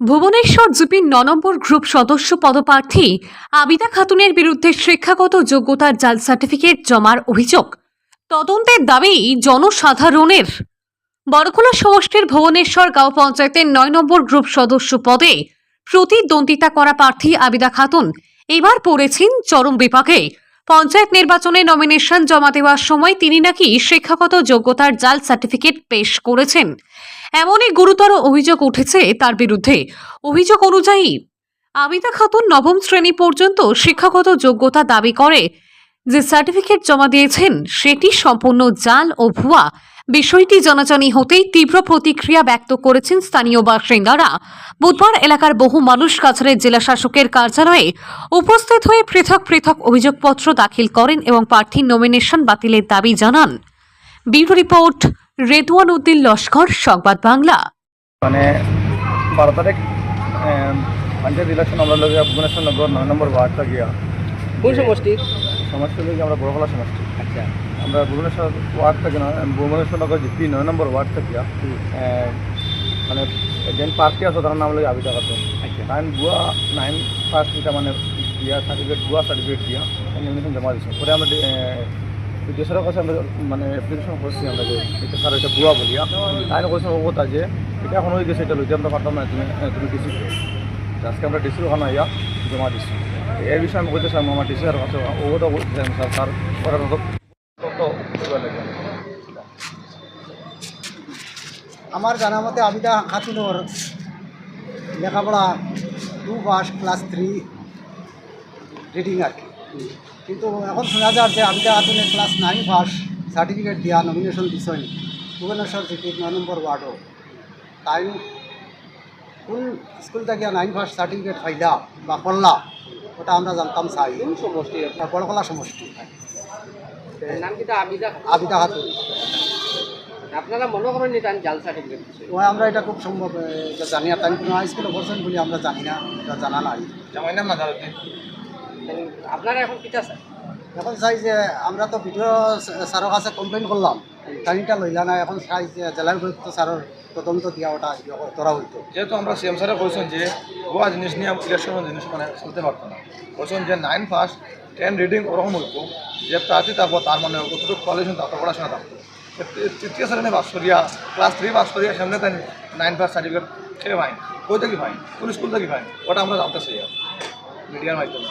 ভুবনেশ্বর জিপির ন নম্বর গ্রুপ সদস্য পদপ্রার্থী আবিদা খাতুনের বিরুদ্ধে শিক্ষাগত যোগ্যতার জাল সার্টিফিকেট জমার অভিযোগ। তদন্তের দাবি জনসাধারণের। বড়খোলা সমষ্টির ভুবনেশ্বর গাঁও পঞ্চায়েতের নয় নম্বর গ্রুপ সদস্য পদে প্রতিদ্বন্দ্বিতা করা প্রার্থী আবিদা খাতুন। এবার পড়েছেন চরম বিপাকে। পঞ্চায়েত নির্বাচনে নমিনেশন জমা দেওয়ার সময় তিনি নাকি শিক্ষাগত যোগ্যতার জাল সার্টিফিকেট পেশ করেছেন। এমনই গুরুতর অভিযোগ উঠেছে তার বিরুদ্ধে। অভিযোগ অনুযায়ী আমিতা খাতুন নবম শ্রেণি পর্যন্ত শিক্ষাগত যোগ্যতা দাবি করে। যে সার্টিফিকেট জমা দিয়েছেন, সেটি সম্পূর্ণ জাল ও ভুয়া। বিষয়টি জানাজানি হতেই তীব্র প্রতিক্রিয়া ব্যক্ত করেছেন স্থানীয় বাসিন্দারা। বুধবার এলাকার বহু মানুষ কাছাড়ের জেলা শাসকের কার্যালয়ে উপস্থিত হয়ে পৃথক পৃথক অভিযোগপত্র দাখিল করেন এবং প্রার্থীর নমিনেশন বাতিলের দাবি জানান। Bureau report Redwan Uddin Laskar Sangbad Bangla. মানে বারো তারিখ পঞ্চায়েত ইলেকশন আমরা লোক ভুবনেশ্বর নগর নয় নম্বর ওয়ার্ডটা গিয়া কোন সমষ্টি? সমষ্টি আমরা বড়খলা সমষ্টি। আচ্ছা আমরা ভুবনেশ্বর ওয়ার্ড থেকে নয় ভুবনেশ্বর নগর জিপি নয় নম্বর ওয়ার্ড থেকে মানে যেন প্রার্থী আছে তার নাম লাগে আবিদা খাতুন নাইন বুয়া নাইন ফার্স্ট এটা মানে দিয়া সার্টিফিকেট বুয়া সার্টিফিকেট দিয়া নমিনেশন জমা দিয়েছি পরে আমরা দেশের কাছে আমরা মানে অ্যাপ্লিকেশন করছি আমরা যে এটা স্যার এটা বুয়া বলিয়া। তাই ও কথা যে এটা এখন হয়ে গেছে এটা লইতে আমরা পারতাম না তুমি তুমি ডিসি আজকে আমরা ডিসির ওখানে ইয়া জমা দিচ্ছি এই বিষয়ে আমি কইতে চাই আমার আর কাছে, ও তো বলতে স্যার স্যার লাগে আমার জানা মতে আবিদা খাতুনোর লেখাপড়া two pass class three reading আর কি। কিন্তু এখন শোনা যায় যে আবিদা খাতুনের ক্লাস নাইন পাস সার্টিফিকেট দিয়া নমিনেশন দিছেন ভুবনেশ্বর সিটির নয় নম্বর ওয়ার্ডও তাই কোন স্কুল থেকে নাইন পাস সার্টিফিকেট পাইলা বা করলা। ওটা আমরা জানতাম কোন সমষ্টি বড়কলা সমষ্টি। নাম আবিদা আবিদা খাতুন আপনারা মনে করেন নি তান জাল সার্টিফিকেট দিছে তো আমরা এটা খুব সম্ভব এ, এটা জানি না। তাই কোনো হাই স্কুলে করছেন বলে আমরা জানি না এটা জানা নাই। জামাই না আপনারা এখন কিটা এখন চাই যে আমরা তো ভিডিও স্যারের কাছে কমপ্লেন করলাম। টাইমটা লইলা না এখন চাই জেলা উপায়ুক্ত স্যারের তদন্ত দিয়া ওটা করা হইতো যেহেতু আমরা সিএম স্যারে বলছেন যে গোয়া জিনিস নিয়ে ইলেকশন জিনিস মানে চলতে পারতো না। বলছেন যে নাইন ফার্স্ট টেন রিডিং ওরকম হইতো যে প্রার্থী থাকব তার মানে কতটুকু কোয়ালিফিকেশন থাকতো পড়াশোনা থাকতো তৃতীয় শ্রেণি পাস করিয়া ক্লাস থ্রি পাস করিয়া সামনে তাই নাইন ফার্স্ট সার্টিফিকেট খেয়ে পাই কই থেকে পাই কোন স্কুল থেকে পাই ওটা আমরা জানতে চাই মিডিয়ার মাধ্যমে।